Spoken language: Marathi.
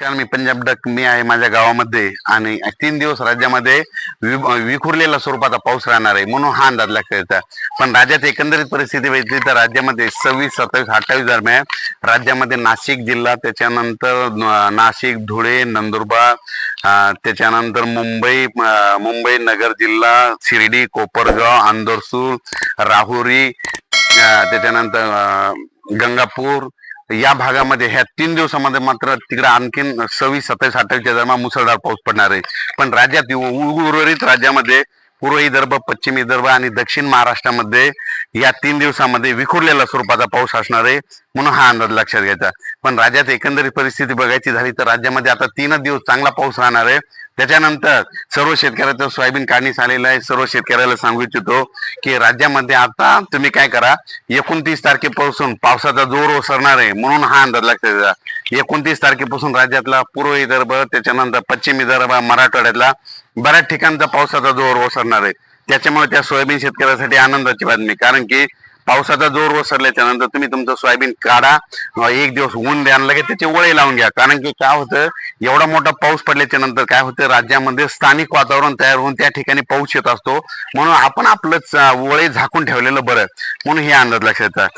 कारण मी पंजाब डक मी आहे माझ्या गावामध्ये आणि तीन दिवस राज्यामध्ये विखुरलेल्या स्वरूपाचा पाऊस राहणार आहे म्हणून हा अंदाज लागता पण राज्यात एकंदरीत परिस्थिती बघितली तर राज्यामध्ये सव्वीस सत्तावीस अठ्ठावीस दरम्यान राज्यामध्ये नाशिक जिल्हा त्याच्यानंतर नाशिक धुळे नंदुरबार त्याच्यानंतर मुंबई मुंबई नगर जिल्हा शिर्डी कोपरगाव आंदोरसूर राहुरी त्याच्यानंतर गंगापूर या भागामध्ये ह्या तीन दिवसामध्ये मात्र तिकडे आणखीन सव्वीस सत्तावीस अठ्ठावीसच्या दरम्यान मुसळधार पाऊस पडणार आहे. पण राज्यात उ- उर्वरित राज्यामध्ये पूर्व विदर्भ पश्चिम विदर्भ आणि दक्षिण महाराष्ट्रामध्ये या तीन दिवसामध्ये विखुरलेला स्वरूपाचा पाऊस असणार आहे म्हणून हा अंदाज लक्षात घ्यायचा. पण राज्यात एकंदरीत परिस्थिती बघायची झाली तर राज्यामध्ये आता तीनच दिवस चांगला पाऊस राहणार आहे. त्याच्यानंतर सर्व शेतकऱ्याचं सोयाबीन काढणीस आलेलं आहे. सर्व शेतकऱ्याला सांगू इच्छितो की राज्यामध्ये आता तुम्ही काय करा एकोणतीस तारखेपासून पावसाचा जोर ओसरणार आहे म्हणून हा अंदाज लागतो एकोणतीस तारखेपासून राज्यातला पूर्व विदर्भ त्याच्यानंतर पश्चिम विदर्भ मराठवाड्यातला बऱ्याच ठिकाणचा पावसाचा जोर ओसरणार आहे. त्याच्यामुळे त्या सोयाबीन शेतकऱ्यासाठी आनंदाची बातमी. कारण की पावसाचा जोर ओसरल्याच्या नंतर तुम्ही तुमचं सोयाबीन काढा. एक दिवस ऊन द्या लगेच त्याचे वळे लावून घ्या. कारण की काय होतं एवढा मोठा पाऊस पडल्याच्या नंतर काय होतं राज्यामध्ये स्थानिक वातावरण तयार होऊन त्या ठिकाणी पाऊस येत असतो. म्हणून आपण आपलं वळे झाकून ठेवलेलं बरं. म्हणून हे अंदाज लक्षात येतात